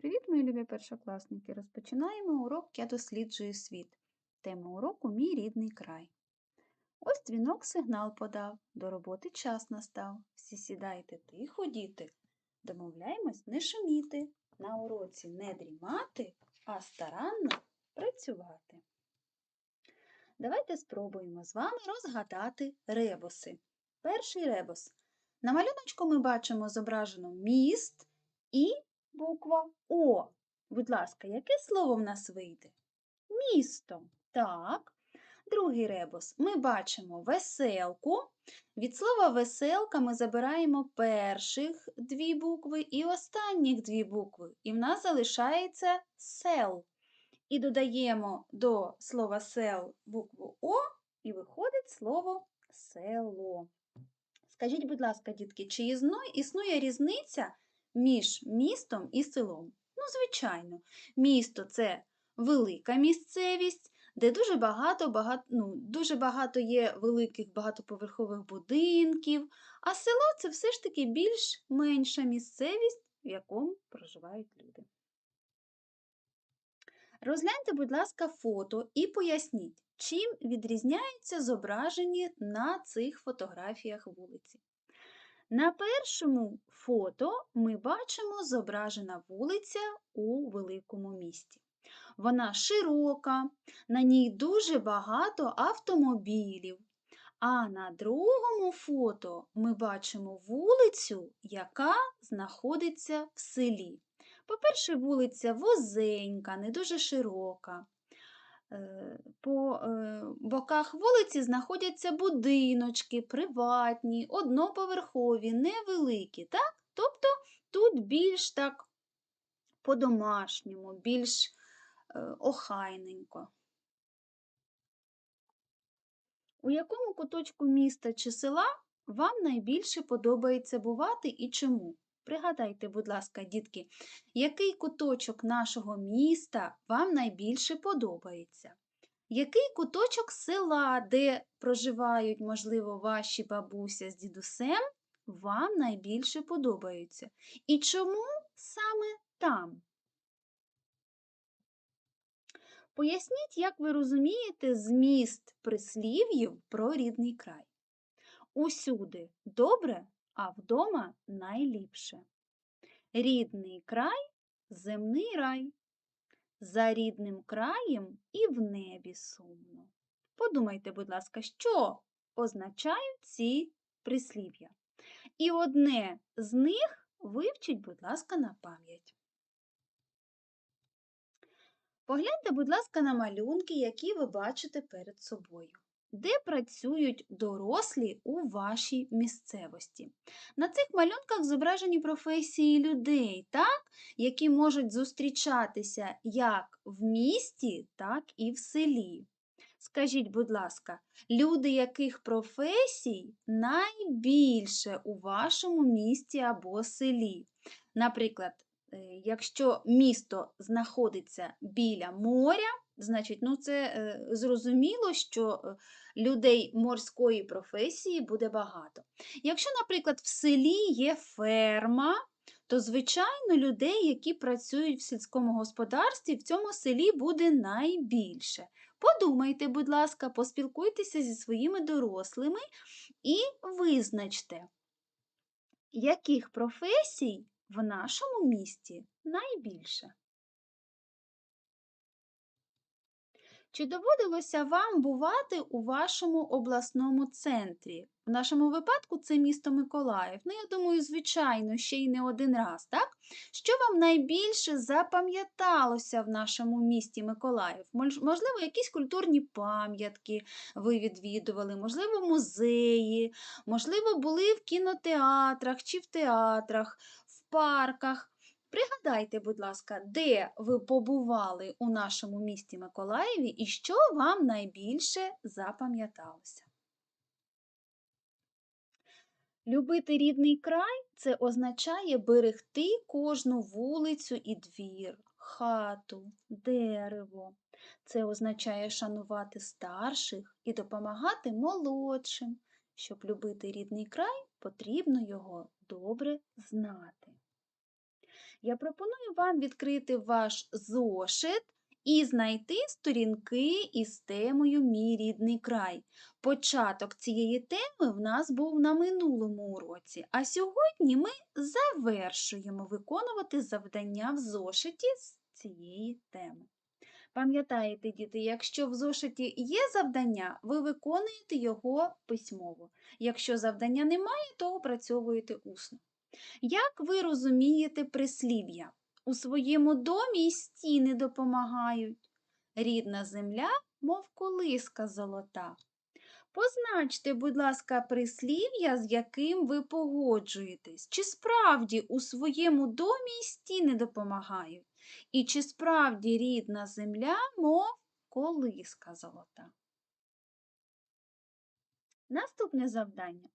Привіт, мої любі першокласники! Розпочинаємо урок Я досліджую світ. Тема уроку Мій рідний край. Ось дзвінок сигнал подав, до роботи час настав. Всі сідайте тихо, діти. Домовляємось не шуміти, на уроці не дрімати, а старанно працювати. Давайте спробуємо з вами розгадати ребуси. Перший ребус. На малюночку ми бачимо зображено міст і буква О. Будь ласка, яке слово в нас вийде? Місто. Так. Другий ребус. Ми бачимо веселку. Від слова веселка ми забираємо перших дві букви і останніх дві букви. І в нас залишається сел. І додаємо до слова сел букву О, і виходить слово село. Скажіть, будь ласка, дітки, чи існує різниця між містом і селом? Ну, звичайно, місто це велика місцевість, де дуже багато, багато, ну, дуже багато є великих багатоповерхових будинків, а село це все ж таки більш менша місцевість, в якому проживають люди. Розгляньте, будь ласка, фото і поясніть, чим відрізняються зображені на цих фотографіях вулиці. На першому фото ми бачимо зображена вулиця у великому місті. Вона широка, на ній дуже багато автомобілів. А на другому фото ми бачимо вулицю, яка знаходиться в селі. По-перше, вулиця вузенька, не дуже широка. Е, по е, боках вулиці знаходяться будиночки, приватні, одноповерхові, невеликі. так? Тобто тут більш так по-домашньому, більш е, охайненько. У якому куточку міста чи села вам найбільше подобається бувати і чому? Пригадайте, будь ласка, дітки, який куточок нашого міста вам найбільше подобається? Який куточок села, де проживають, можливо, ваші бабуся з дідусем, вам найбільше подобаються? І чому саме там? Поясніть, як ви розумієте зміст прислів'їв про рідний край. Усюди добре, а вдома найліпше. Рідний край земний рай. За рідним краєм і в небі сумно. Подумайте, будь ласка, що означають ці прислів'я? І одне з них вивчіть, будь ласка, на пам'ять. Погляньте, будь ласка, на малюнки, які ви бачите перед собою де працюють дорослі у вашій місцевості. На цих малюнках зображені професії людей, так, які можуть зустрічатися як в місті, так і в селі. Скажіть, будь ласка, люди яких професій найбільше у вашому місті або селі? Наприклад, е, якщо місто знаходиться біля моря, значить, ну це е, зрозуміло, що е, людей морської професії буде багато. Якщо, наприклад, в селі є ферма, то, звичайно, людей, які працюють в сільському господарстві, в цьому селі буде найбільше. Подумайте, будь ласка, поспілкуйтеся зі своїми дорослими і визначте, яких професій в нашому місті найбільше. Чи доводилося вам бувати у вашому обласному центрі? В нашому випадку це місто Миколаїв. Ну, я думаю, звичайно, ще й не один раз, так? Що вам найбільше запам'яталося в нашому місті Миколаїв? Можливо, якісь культурні пам'ятки ви відвідували, можливо, музеї, можливо, були в кінотеатрах чи в театрах, в парках. Пригадайте, будь ласка, де ви побували у нашому місті Миколаєві і що вам найбільше запам'яталося. Любити рідний край це означає берегти кожну вулицю і двір, хату, дерево. Це означає шанувати старших і допомагати молодшим. Щоб любити рідний край, потрібно його добре знати. Я пропоную вам відкрити ваш зошит і знайти сторінки із темою Мій рідний край. Початок цієї теми в нас був на минулому уроці, а сьогодні ми завершуємо виконувати завдання в зошиті з цієї теми. Пам'ятаєте, діти, якщо в зошиті є завдання, ви виконуєте його письмово. Якщо завдання немає, то опрацьовуєте усно. Як ви розумієте прислів'я? У своєму домі й стіни допомагають. Рідна земля, мов колиска золота. Позначте, будь ласка, прислів'я, з яким ви погоджуєтесь. Чи справді у своєму домі й стіни допомагають? І чи справді рідна земля, мов колиска золота? Наступне завдання.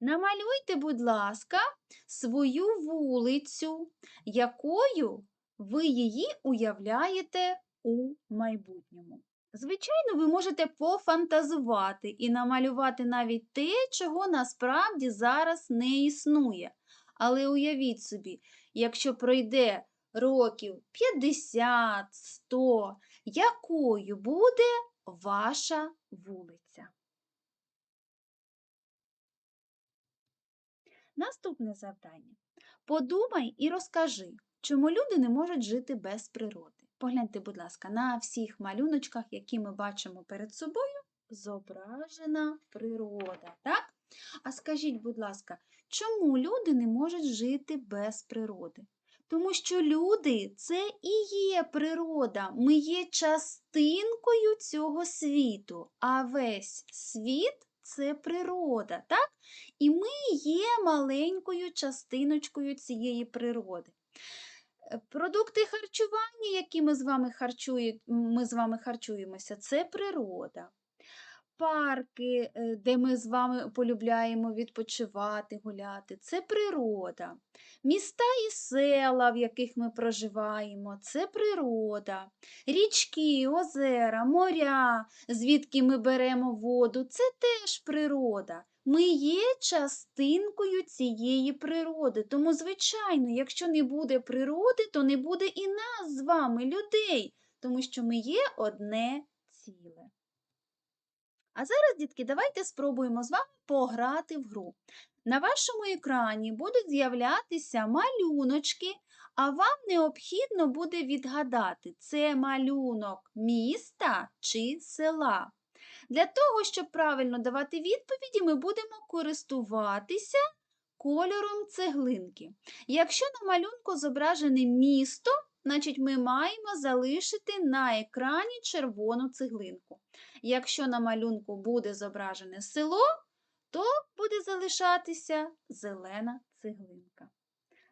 Намалюйте, будь ласка, свою вулицю, якою ви її уявляєте у майбутньому. Звичайно, ви можете пофантазувати і намалювати навіть те, чого насправді зараз не існує. Але уявіть собі, якщо пройде років 50, 100, якою буде ваша вулиця? Наступне завдання. Подумай і розкажи, чому люди не можуть жити без природи. Погляньте, будь ласка, на всіх малюночках, які ми бачимо перед собою, зображена природа. так? А скажіть, будь ласка, чому люди не можуть жити без природи? Тому що люди це і є природа. Ми є частинкою цього світу, а весь світ це природа, так? І ми є маленькою частиночкою цієї природи. Е, Продукти харчування, які ми з вами харчує, ми з вами харчуємося, це природа. Парки, е, де ми з вами полюбляємо відпочивати, гуляти, це природа. Міста і села, в яких ми проживаємо, це природа. Річки, озера, моря, звідки ми беремо воду, це теж природа. Ми є частинкою цієї природи. Тому, звичайно, якщо не буде природи, то не буде і нас з вами, людей, тому що ми є одне ціле. А зараз, дітки, давайте спробуємо з вами пограти в гру. На вашому екрані будуть з'являтися малюночки, а вам необхідно буде відгадати, це малюнок міста чи села. Для того, щоб правильно давати відповіді, ми будемо користуватися кольором цеглинки. Якщо на малюнку зображене місто, значить ми маємо залишити на екрані червону цеглинку. Якщо на малюнку буде зображене село, то буде залишатися зелена цеглинка.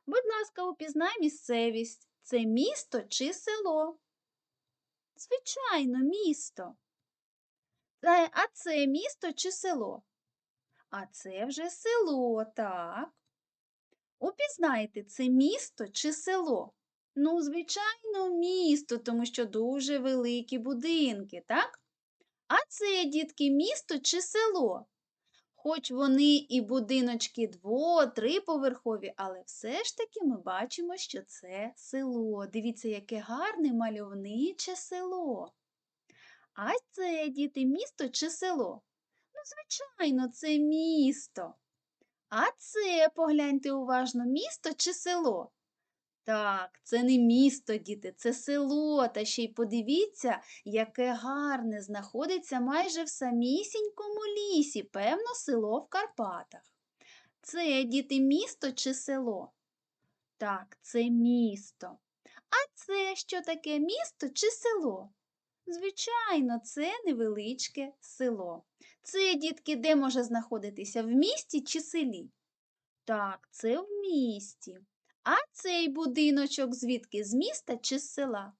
Будь ласка, упізнай місцевість. Це місто чи село? Звичайно, місто. Е, А це місто чи село? А це вже село, так. Упізнайте, це місто чи село? Ну, звичайно, місто, тому що дуже великі будинки, так? А це, дітки, місто чи село? Хоч вони і будиночки дво, триповерхові, але все ж таки ми бачимо, що це село. Дивіться, яке гарне мальовниче село. А це, діти, місто чи село? Ну, звичайно, це місто. А це, погляньте уважно, місто чи село? Так, це не місто, діти, це село. Та ще й подивіться, яке гарне знаходиться майже в самісінькому лісі, певно, село в Карпатах. Це, діти, місто чи село? Так, це місто. А це що таке місто чи село? Звичайно, це невеличке село. Це, дітки, де може знаходитися? В місті чи селі? Так, це в місті. А цей будиночок звідки? З міста чи з села?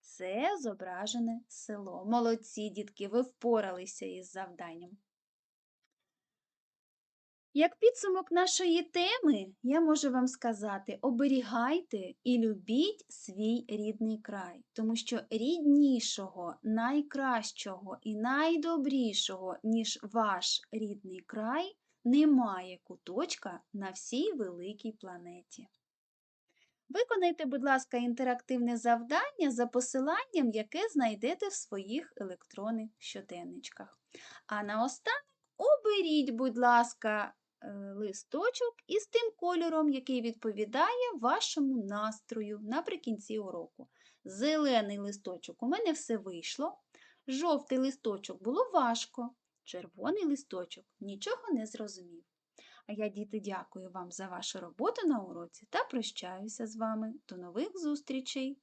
Це зображене село. Молодці, дітки, ви впоралися із завданням. Як підсумок нашої теми, я можу вам сказати: оберігайте і любіть свій рідний край, тому що ріднішого, найкращого і найдобрішого, ніж ваш рідний край, немає куточка на всій великій планеті. Виконайте, будь ласка, інтерактивне завдання за посиланням, яке знайдете в своїх електронних щоденничках. А наостанок оберіть, будь ласка, е, листочок із тим кольором, який відповідає вашому настрою наприкінці уроку. Зелений листочок у мене все вийшло. Жовтий листочок було важко. Червоний листочок нічого не зрозумів. А я, діти, дякую вам за вашу роботу на уроці та прощаюся з вами. До нових зустрічей!